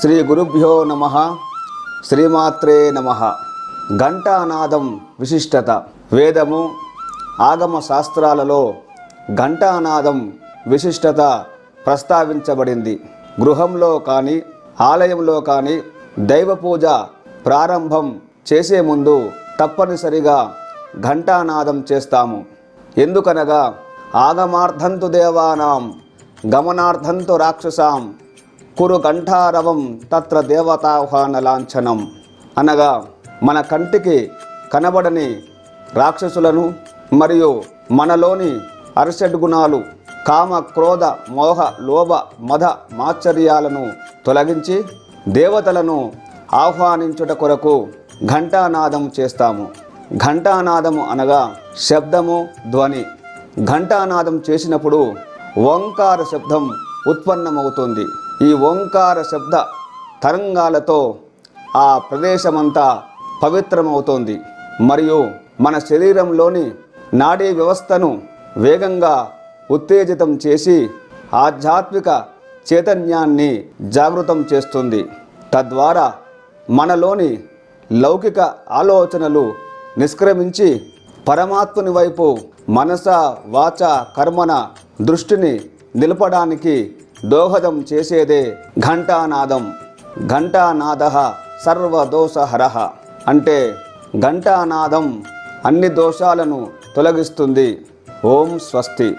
శ్రీ గురుభ్యో నమ శ్రీమాత్రే నమ. ఘంటానాదం విశిష్టత. వేదము ఆగమ శాస్త్రాలలో ఘంటానాదం విశిష్టత ప్రస్తావించబడింది. గృహంలో కానీ ఆలయంలో కానీ దైవ పూజ ప్రారంభం చేసే ముందు తప్పనిసరిగా ఘంటానాదం చేస్తాము. ఎందుకనగా ఆగమార్థంతు దేవానాం గమనార్థంతు రాక్షసాం కురు కంఠారవం తత్ర దేవతాహ్వాన లాంఛనం అనగా మన కంటికి కనబడని రాక్షసులను మరియు మనలోని అరిషడ్ గుణాలు కామ క్రోధ మోహ లోభ మద మాత్సర్యాలను తొలగించి దేవతలను ఆహ్వానించుట కొరకు ఘంటానాదం చేస్తాము. ఘంటానాదము అనగా శబ్దము ధ్వని. ఘంటానాదం చేసినప్పుడు ఓంకార శబ్దం ఉత్పన్నమవుతుంది. ఈ ఓంకార శబ్ద తరంగాలతో ఆ ప్రదేశమంతా పవిత్రమవుతోంది. మరియు మన శరీరంలోని నాడీ వ్యవస్థను వేగంగా ఉత్తేజితం చేసి ఆధ్యాత్మిక చైతన్యాన్ని జాగృతం చేస్తుంది. తద్వారా మనలోని లౌకిక ఆలోచనలు నిష్క్రమించి పరమాత్ముని వైపు మనస వాచ కర్మన దృష్టిని నిలపడానికి దోహదం చేసేదే ఘంటానాదం. ఘంటానాద సర్వదోషహర. అంటే ఘంటానాదం అన్ని దోషాలను తొలగిస్తుంది. ఓం స్వస్తి.